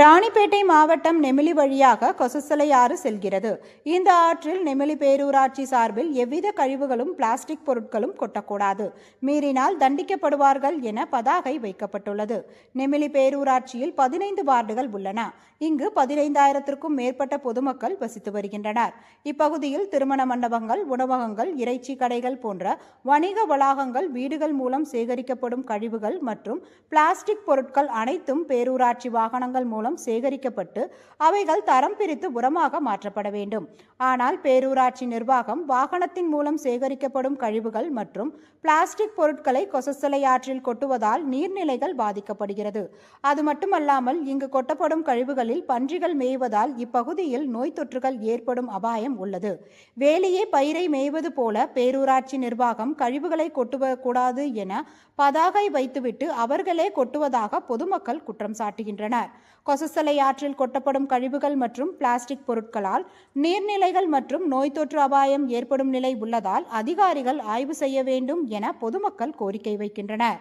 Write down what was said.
ராணிப்பேட்டை மாவட்டம் நெமிலி வழியாக கொசஸ்தலை ஆறு செல்கிறது. இந்த ஆற்றில் நெமிலி பேரூராட்சி சார்பில் எவ்வித கழிவுகளும் பிளாஸ்டிக் பொருட்களும் கொட்டக்கூடாது. மீறினால் தண்டிக்கப்படுவார்கள் என பதாகை வைக்கப்பட்டுள்ளது. நெமிலி பேரூராட்சியில் பதினைந்து வார்டுகள் உள்ளன. இங்கு பதினைந்தாயிரத்திற்கும் மேற்பட்ட பொதுமக்கள் வசித்து வருகின்றனர். இப்பகுதியில் திருமண மண்டபங்கள் உணவகங்கள் இறைச்சி கடைகள் போன்ற வணிக வளாகங்கள் வீடுகள் மூலம் சேகரிக்கப்படும் கழிவுகள் மற்றும் பிளாஸ்டிக் பொருட்கள் அனைத்தும் பேரூராட்சி வாகனங்கள் மூலம் மூலம் சேகரிக்கப்பட்டு அவைகள் தரம் பிரித்து உரமாக மாற்றப்பட வேண்டும். ஆனால் பேரூராட்சி நிர்வாகம் வாகனத்தின் மூலம் சேகரிக்கப்படும் கழிவுகள் மற்றும் பிளாஸ்டிக் பொருட்களை கொசஸ்தலை ஆற்றில் கொட்டுவதால் நீர்நிலைகள் பாதிக்கப்படுகிறது. அது மட்டுமல்லாமல் இங்கு கொட்டப்படும் கழிவுகளில் பன்றிகள் மேய்வதால் இப்பகுதியில் நோய் தொற்றுகள் ஏற்படும் அபாயம் உள்ளது. வேலையே பயிரை மேய்வது போல பேரூராட்சி நிர்வாகம் கழிவுகளை கொட்டுவக்கூடாது என பதாகை வைத்துவிட்டு அவர்களே கொட்டுவதாக பொதுமக்கள் குற்றம் சாட்டுகின்றனர். கொசஸ்தலை ஆற்றில் கொட்டப்படும் கழிவுகள் மற்றும் பிளாஸ்டிக் பொருட்களால் நீர்நிலைகள் மற்றும் நோய் தொற்று அபாயம் ஏற்படும் நிலை உள்ளதால் அதிகாரிகள் ஆய்வு செய்ய வேண்டும் என பொதுமக்கள் கோரிக்கை வைக்கின்றனர்.